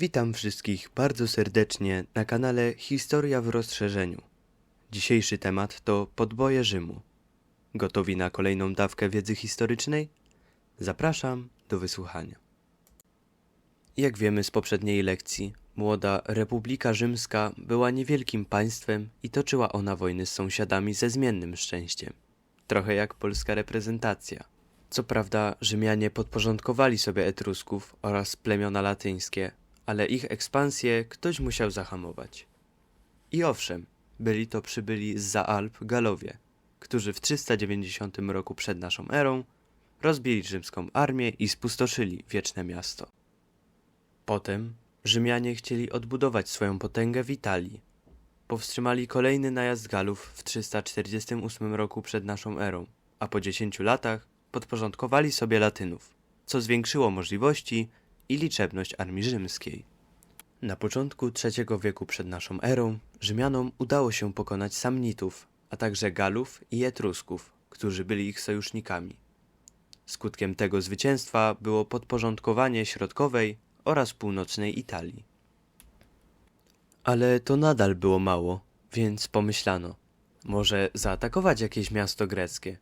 Witam wszystkich bardzo serdecznie na kanale Historia w rozszerzeniu. Dzisiejszy temat to podboje Rzymu. Gotowi na kolejną dawkę wiedzy historycznej? Zapraszam do wysłuchania. Jak wiemy z poprzedniej lekcji, młoda Republika Rzymska była niewielkim państwem i toczyła ona wojny z sąsiadami ze zmiennym szczęściem. Trochę jak polska reprezentacja. Co prawda, Rzymianie podporządkowali sobie Etrusków oraz plemiona latyńskie, ale ich ekspansję ktoś musiał zahamować. I owszem, byli to przybyli z Alp Galowie, którzy w 390 roku przed naszą erą rozbili rzymską armię i spustoszyli wieczne miasto. Potem Rzymianie chcieli odbudować swoją potęgę w Italii. Powstrzymali kolejny najazd Galów w 348 roku przed naszą erą, a po 10 latach podporządkowali sobie Latynów, co zwiększyło możliwości i liczebność armii rzymskiej. Na początku III wieku przed naszą erą Rzymianom udało się pokonać Samnitów, a także Galów i Etrusków, którzy byli ich sojusznikami. Skutkiem tego zwycięstwa było podporządkowanie środkowej oraz północnej Italii. Ale to nadal było mało, więc pomyślano, może zaatakować jakieś miasto greckie.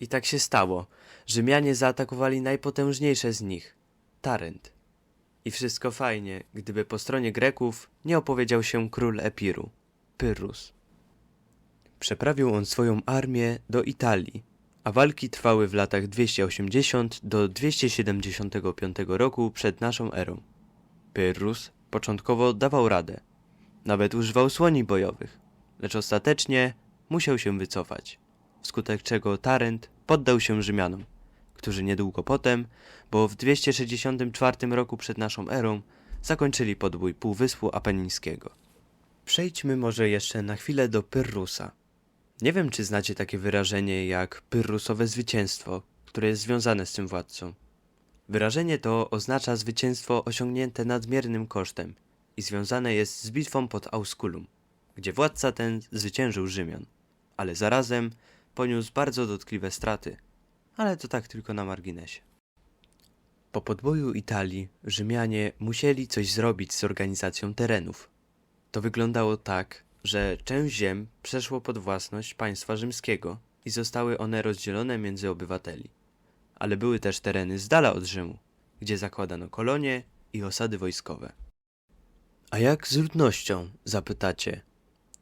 I tak się stało. Rzymianie zaatakowali najpotężniejsze z nich Tarent. I wszystko fajnie, gdyby po stronie Greków nie opowiedział się król Epiru, Pyrrhus. Przeprawił on swoją armię do Italii, a walki trwały w latach 280 do 275 roku przed naszą erą. Pyrrhus początkowo dawał radę. Nawet używał słoni bojowych, lecz ostatecznie musiał się wycofać, wskutek czego Tarent poddał się Rzymianom, którzy niedługo potem, bo w 264 roku przed naszą erą, zakończyli podbój Półwyspu Apenińskiego. Przejdźmy może jeszcze na chwilę do Pyrrhusa. Nie wiem, czy znacie takie wyrażenie jak Pyrrhusowe zwycięstwo, które jest związane z tym władcą. Wyrażenie to oznacza zwycięstwo osiągnięte nadmiernym kosztem i związane jest z bitwą pod Ausculum, gdzie władca ten zwyciężył Rzymian, ale zarazem poniósł bardzo dotkliwe straty, ale to tak tylko na marginesie. Po podboju Italii Rzymianie musieli coś zrobić z organizacją terenów. To wyglądało tak, że część ziem przeszło pod własność państwa rzymskiego i zostały one rozdzielone między obywateli. Ale były też tereny z dala od Rzymu, gdzie zakładano kolonie i osady wojskowe. A jak z ludnością, zapytacie?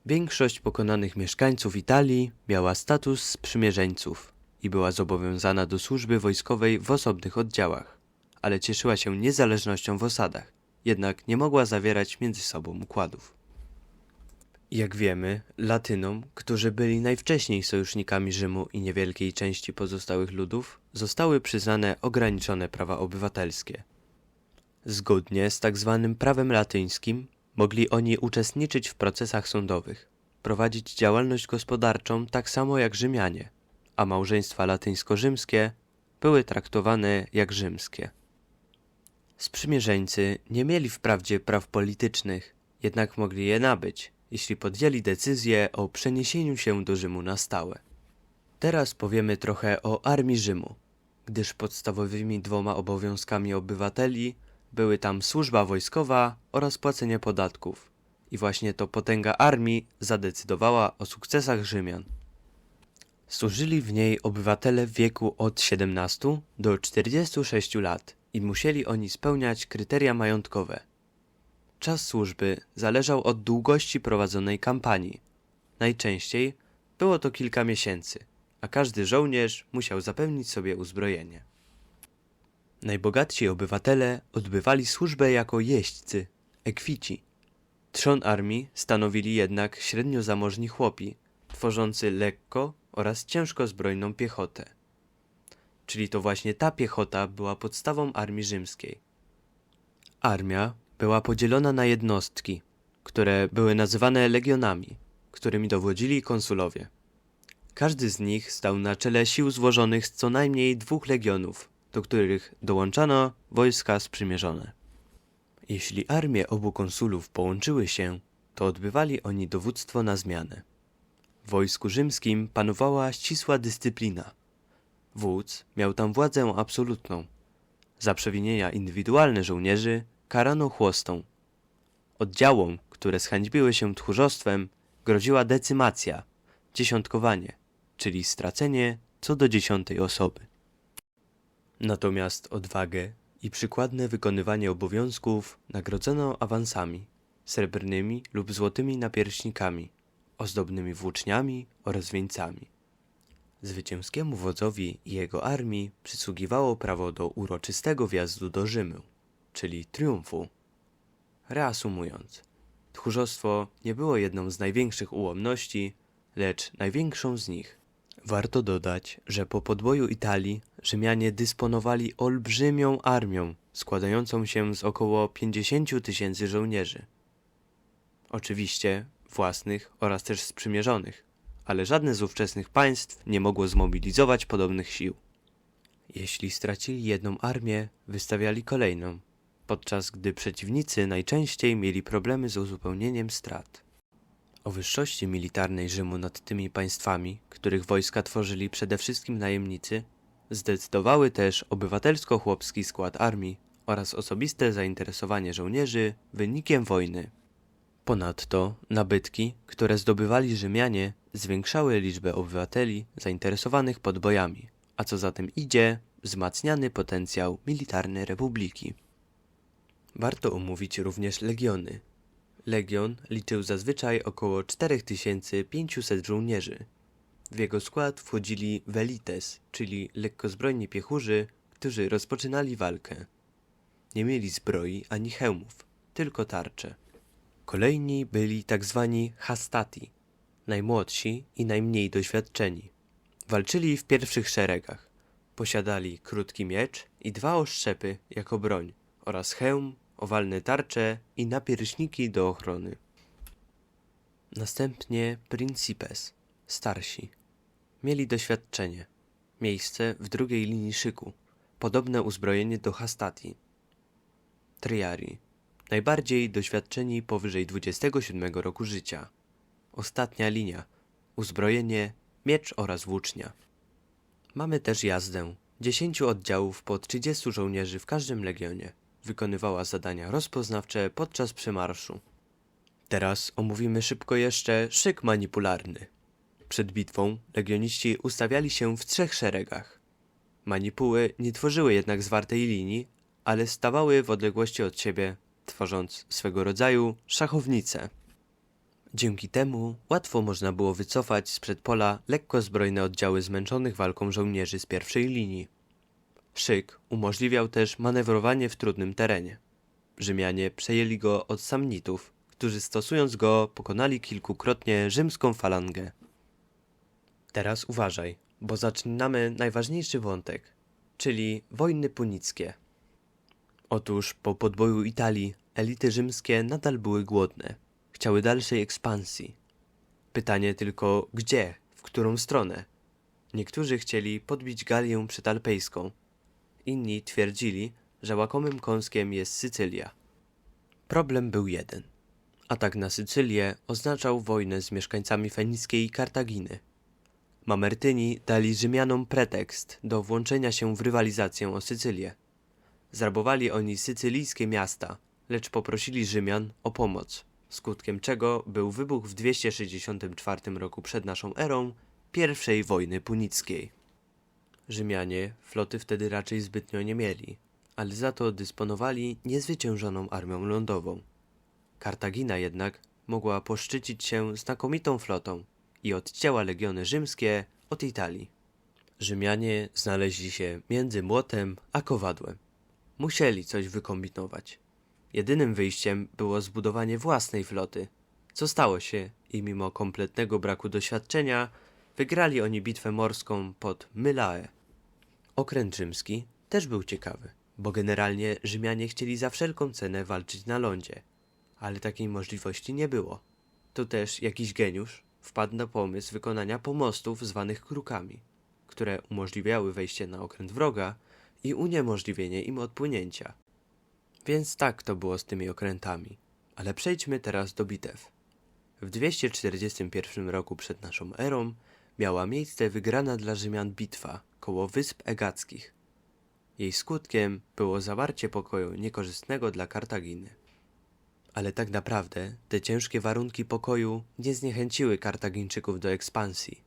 Większość pokonanych mieszkańców Italii miała status sprzymierzeńców i była zobowiązana do służby wojskowej w osobnych oddziałach, ale cieszyła się niezależnością w osadach, jednak nie mogła zawierać między sobą układów. Jak wiemy, Latynom, którzy byli najwcześniej sojusznikami Rzymu i niewielkiej części pozostałych ludów, zostały przyznane ograniczone prawa obywatelskie. Zgodnie z tak zwanym prawem latyńskim mogli oni uczestniczyć w procesach sądowych, prowadzić działalność gospodarczą tak samo jak Rzymianie, a małżeństwa latyńsko-rzymskie były traktowane jak rzymskie. Sprzymierzeńcy nie mieli wprawdzie praw politycznych, jednak mogli je nabyć, jeśli podjęli decyzję o przeniesieniu się do Rzymu na stałe. Teraz powiemy trochę o armii Rzymu, gdyż podstawowymi dwoma obowiązkami obywateli były tam służba wojskowa oraz płacenie podatków. I właśnie to potęga armii zadecydowała o sukcesach Rzymian. Służyli w niej obywatele w wieku od 17 do 46 lat i musieli oni spełniać kryteria majątkowe. Czas służby zależał od długości prowadzonej kampanii. Najczęściej było to kilka miesięcy, a każdy żołnierz musiał zapewnić sobie uzbrojenie. Najbogatsi obywatele odbywali służbę jako jeźdźcy, ekwici. Trzon armii stanowili jednak średnio zamożni chłopi, tworzący lekko oraz ciężko zbrojną piechotę. Czyli to właśnie ta piechota była podstawą armii rzymskiej. Armia była podzielona na jednostki, które były nazywane legionami, którymi dowodzili konsulowie. Każdy z nich stał na czele sił złożonych z co najmniej dwóch legionów, do których dołączano wojska sprzymierzone. Jeśli armie obu konsulów połączyły się, to odbywali oni dowództwo na zmianę. W wojsku rzymskim panowała ścisła dyscyplina. Wódz miał tam władzę absolutną. Za przewinienia indywidualne żołnierzy karano chłostą. Oddziałom, które zhańbiły się tchórzostwem, groziła decymacja, dziesiątkowanie, czyli stracenie co do dziesiątej osoby. Natomiast odwagę i przykładne wykonywanie obowiązków nagrodzono awansami, srebrnymi lub złotymi napierśnikami, ozdobnymi włóczniami oraz wieńcami. Zwycięskiemu wodzowi i jego armii przysługiwało prawo do uroczystego wjazdu do Rzymu, czyli triumfu. Reasumując, tchórzostwo nie było jedną z największych ułomności, lecz największą z nich. Warto dodać, że po podboju Italii Rzymianie dysponowali olbrzymią armią składającą się z około 50 tysięcy żołnierzy. Oczywiście własnych oraz też sprzymierzonych, ale żadne z ówczesnych państw nie mogło zmobilizować podobnych sił. Jeśli stracili jedną armię, wystawiali kolejną, podczas gdy przeciwnicy najczęściej mieli problemy z uzupełnieniem strat. O wyższości militarnej Rzymu nad tymi państwami, których wojska tworzyli przede wszystkim najemnicy, zdecydowały też obywatelsko-chłopski skład armii oraz osobiste zainteresowanie żołnierzy wynikiem wojny. Ponadto nabytki, które zdobywali Rzymianie, zwiększały liczbę obywateli zainteresowanych podbojami, a co za tym idzie, wzmacniany potencjał militarny republiki. Warto omówić również legiony. Legion liczył zazwyczaj około 4500 żołnierzy. W jego skład wchodzili velites, czyli lekkozbrojni piechurzy, którzy rozpoczynali walkę. Nie mieli zbroi ani hełmów, tylko tarcze. Kolejni byli tak zwani hastati, najmłodsi i najmniej doświadczeni. Walczyli w pierwszych szeregach. Posiadali krótki miecz i dwa oszczepy jako broń oraz hełm, owalne tarcze i napierśniki do ochrony. Następnie principes, starsi. Mieli doświadczenie. Miejsce w drugiej linii szyku. Podobne uzbrojenie do hastati. Triari. Najbardziej doświadczeni powyżej 27 roku życia. Ostatnia linia. Uzbrojenie, miecz oraz włócznia. Mamy też jazdę. 10 oddziałów po 30 żołnierzy w każdym legionie. Wykonywała zadania rozpoznawcze podczas przemarszu. Teraz omówimy szybko jeszcze szyk manipularny. Przed bitwą legioniści ustawiali się w trzech szeregach. Manipuły nie tworzyły jednak zwartej linii, ale stawały w odległości od siebie, tworząc swego rodzaju szachownicę. Dzięki temu łatwo można było wycofać z przedpola lekko zbrojne oddziały zmęczonych walką żołnierzy z pierwszej linii. Szyk umożliwiał też manewrowanie w trudnym terenie. Rzymianie przejęli go od Samnitów, którzy stosując go pokonali kilkukrotnie rzymską falangę. Teraz uważaj, bo zaczynamy najważniejszy wątek, czyli wojny punickie. Otóż po podboju Italii elity rzymskie nadal były głodne. Chciały dalszej ekspansji. Pytanie tylko gdzie, w którą stronę. Niektórzy chcieli podbić Galię przedalpejską. Inni twierdzili, że łakomym kąskiem jest Sycylia. Problem był jeden. Atak na Sycylię oznaczał wojnę z mieszkańcami fenickiej Kartaginy. Mamertyni dali Rzymianom pretekst do włączenia się w rywalizację o Sycylię. Zrabowali oni sycylijskie miasta, lecz poprosili Rzymian o pomoc, skutkiem czego był wybuch w 264 roku przed naszą erą pierwszej wojny punickiej. Rzymianie floty wtedy raczej zbytnio nie mieli, ale za to dysponowali niezwyciężoną armią lądową. Kartagina jednak mogła poszczycić się znakomitą flotą i odcięła legiony rzymskie od Italii. Rzymianie znaleźli się między młotem a kowadłem. Musieli coś wykombinować. Jedynym wyjściem było zbudowanie własnej floty, co stało się i mimo kompletnego braku doświadczenia wygrali oni bitwę morską pod Mylae. Okręt rzymski też był ciekawy, bo generalnie Rzymianie chcieli za wszelką cenę walczyć na lądzie, ale takiej możliwości nie było. Tu też jakiś geniusz wpadł na pomysł wykonania pomostów zwanych krukami, które umożliwiały wejście na okręt wroga i uniemożliwienie im odpłynięcia. Więc tak to było z tymi okrętami. Ale przejdźmy teraz do bitew. W 241 roku przed naszą erą miała miejsce wygrana dla Rzymian bitwa koło Wysp Egackich. Jej skutkiem było zawarcie pokoju niekorzystnego dla Kartaginy. Ale tak naprawdę te ciężkie warunki pokoju nie zniechęciły Kartagińczyków do ekspansji.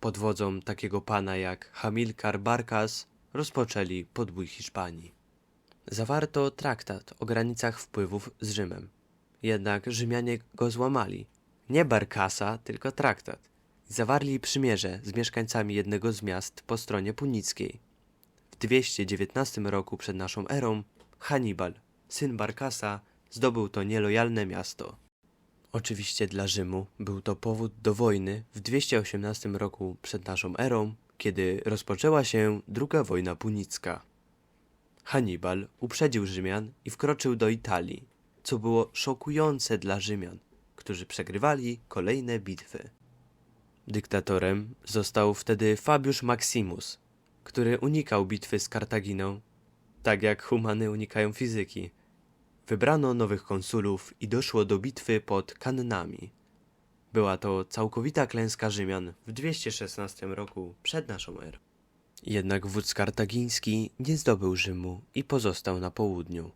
Pod wodzą takiego pana jak Hamilcar Barcas rozpoczęli podbój Hiszpanii. Zawarto traktat o granicach wpływów z Rzymem. Jednak Rzymianie go złamali. Nie Barkasa, tylko traktat. Zawarli przymierze z mieszkańcami jednego z miast po stronie punickiej. W 219 roku przed naszą erą Hannibal, syn Barkasa, zdobył to nielojalne miasto. Oczywiście dla Rzymu był to powód do wojny w 218 roku przed naszą erą, kiedy rozpoczęła się druga wojna punicka. Hannibal uprzedził Rzymian i wkroczył do Italii, co było szokujące dla Rzymian, którzy przegrywali kolejne bitwy. Dyktatorem został wtedy Fabiusz Maximus, który unikał bitwy z Kartaginą, tak jak humany unikają fizyki. Wybrano nowych konsulów i doszło do bitwy pod Kannami. Była to całkowita klęska Rzymian w 216 roku przed naszą erą. Jednak wódz kartagiński nie zdobył Rzymu i pozostał na południu.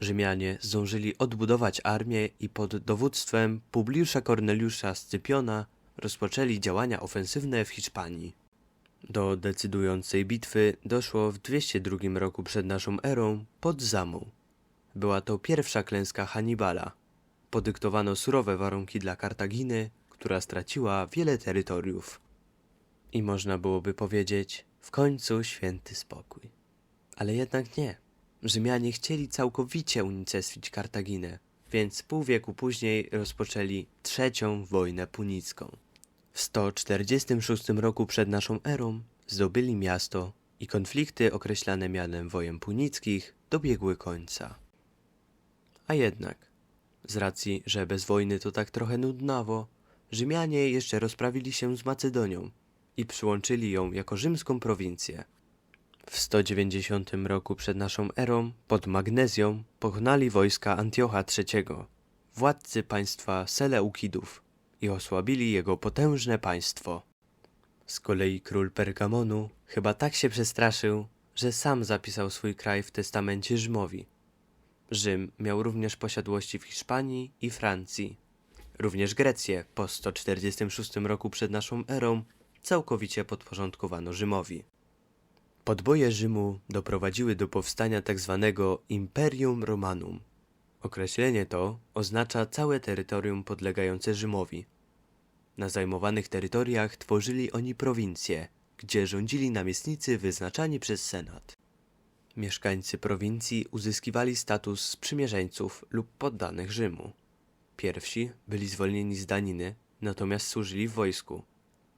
Rzymianie zdążyli odbudować armię i pod dowództwem Publiusza Corneliusza Scypiona rozpoczęli działania ofensywne w Hiszpanii. Do decydującej bitwy doszło w 202 roku przed naszą erą pod Zamą. Była to pierwsza klęska Hannibala. Podyktowano surowe warunki dla Kartaginy, która straciła wiele terytoriów. I można byłoby powiedzieć, w końcu święty spokój. Ale jednak nie. Rzymianie chcieli całkowicie unicestwić Kartaginę, więc pół wieku później rozpoczęli trzecią wojnę punicką. W 146 roku przed naszą erą zdobyli miasto i konflikty określane mianem wojen punickich dobiegły końca. A jednak, z racji, że bez wojny to tak trochę nudnawo, Rzymianie jeszcze rozprawili się z Macedonią i przyłączyli ją jako rzymską prowincję. W 190 roku przed naszą erą pod Magnezją pokonali wojska Antiocha III, władcy państwa Seleukidów i osłabili jego potężne państwo. Z kolei król Pergamonu chyba tak się przestraszył, że sam zapisał swój kraj w testamencie Rzymowi. Rzym miał również posiadłości w Hiszpanii i Francji. Również Grecję po 146 roku przed naszą erą całkowicie podporządkowano Rzymowi. Podboje Rzymu doprowadziły do powstania tzw. Imperium Romanum. Określenie to oznacza całe terytorium podlegające Rzymowi. Na zajmowanych terytoriach tworzyli oni prowincje, gdzie rządzili namiestnicy wyznaczani przez Senat. Mieszkańcy prowincji uzyskiwali status sprzymierzeńców lub poddanych Rzymu. Pierwsi byli zwolnieni z daniny, natomiast służyli w wojsku.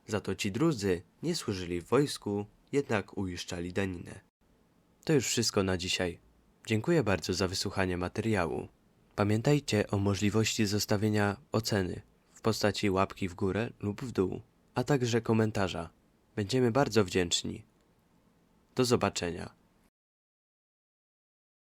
Za to ci drudzy nie służyli w wojsku, jednak uiszczali daninę. To już wszystko na dzisiaj. Dziękuję bardzo za wysłuchanie materiału. Pamiętajcie o możliwości zostawienia oceny w postaci łapki w górę lub w dół, a także komentarza. Będziemy bardzo wdzięczni. Do zobaczenia.